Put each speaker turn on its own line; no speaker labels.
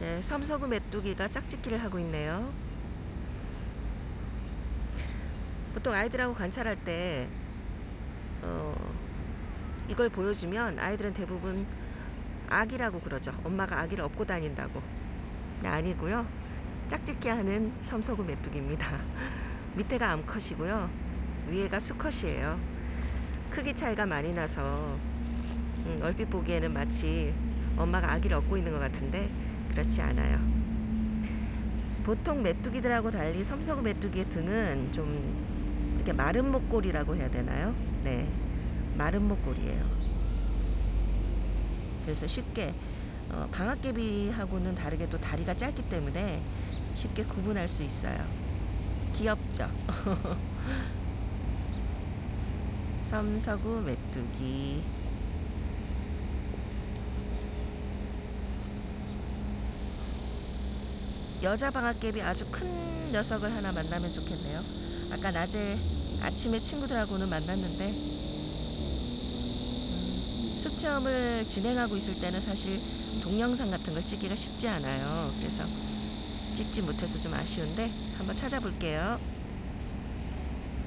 네, 섬서구 메뚜기가 짝짓기를 하고 있네요. 보통 아이들하고 관찰할 때 어, 이걸 보여주면 아이들은 대부분 아기라고 그러죠. 엄마가 아기를 업고 다닌다고. 네, 아니고요. 짝짓기 하는 섬서구 메뚜기입니다. 밑에가 암컷이고요. 위에가 수컷이에요. 크기 차이가 많이 나서 음, 얼핏 보기에는 마치 엄마가 아기를 업고 있는 것 같은데 그렇지 않아요. 보통 메뚜기들하고 달리 섬서구 메뚜기의 등은 좀 이렇게 마른 목골이라고 해야 되나요? 네, 마른 목골이에요. 그래서 쉽게 어, 방앗개비하고는 다르게 또 다리가 짧기 때문에 쉽게 구분할 수 있어요. 귀엽죠? 섬서구 메뚜기. 여자 방앗개비 아주 큰 녀석을 하나 만나면 좋겠네요. 아까 낮에 아침에 친구들하고는 만났는데 음, 숲 체험을 진행하고 있을 때는 사실 동영상 같은 걸 찍기가 쉽지 않아요. 그래서 찍지 못해서 좀 아쉬운데 한번 찾아볼게요.